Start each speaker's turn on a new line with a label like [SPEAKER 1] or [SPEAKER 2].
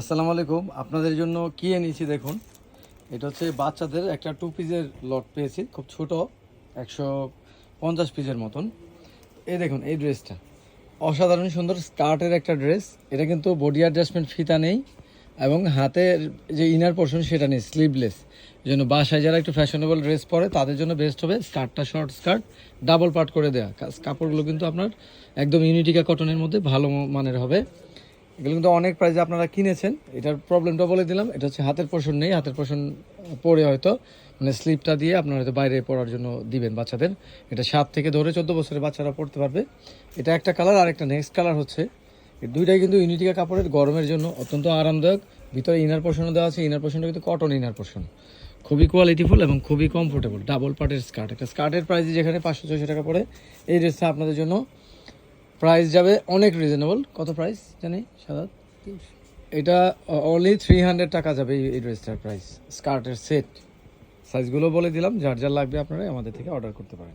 [SPEAKER 1] আসসালামু আলাইকুম। আপনাদের জন্য কি এনেছি দেখুন। এটা হচ্ছে বাচ্চাদের একটা টু পিসের লট পেয়েছি, খুব ছোট, একশো পঞ্চাশ পিসের মতন। এই দেখুন, এই ড্রেসটা অসাধারণ সুন্দর স্কার্টের একটা ড্রেস এটা কিন্তু বডি অ্যাডজাস্টমেন্ট ফিতা নেই এবং হাতের যে ইনার পোর্শন সেটা নেই স্লিভলেস এই জন্য বাসায় যারা একটু ফ্যাশনেবল ড্রেস পরে, তাদের জন্য বেস্ট হবে স্কার্টটা শর্ট স্কার্ট ডাবল পার্ট করে দেওয়া কাপড়গুলো কিন্তু আপনার একদম ইউনিটিকা কটনের মধ্যে ভালো মানের হবে। এগুলো কিন্তু অনেক প্রাইজে আপনারা কিনেছেন। এটার প্রবলেমটা বলে দিলাম। এটা হচ্ছে হাতের পোষণ নেই। হাতের পোষণ পরে হয়তো মানে স্লিপটা দিয়ে আপনারা হয়তো বাইরে পড়ার জন্য দিবেন বাচ্চাদের। এটা সাত থেকে ধরে চোদ্দ বছরের বাচ্চারা পড়তে পারবে। এটা একটা কালার আর একটা নেক্সট কালার হচ্ছে দুইটাই কিন্তু ইউনিটিকা কাপড়ের গরমের জন্য অত্যন্ত আরামদায়ক। ভিতরে ইনার পোর্শনও দেওয়া আছে। ইনার পোর্শনটা কিন্তু কটন ইনার পোর্শন খুবই কোয়ালিটিফুল এবং খুবই কমফোর্টেবল ডাবল পার্টের স্কার্ট একটা স্কার্টের প্রাইস যেখানে পাঁচশো, ছয়শো টাকা পড়ে। এই ড্রেসটা আপনাদের জন্য প্রাইস যাবে অনেক রিজনেবল কত প্রাইস জানি সাদা এটা অনলি থ্রি হান্ড্রেড টাকা যাবে এই- ড্রেসটার প্রাইস স্কার্টের সেট সাইজগুলো বলে দিলাম, যার যার লাগবে আপনারা আমাদের থেকে অর্ডার করতে পারেন।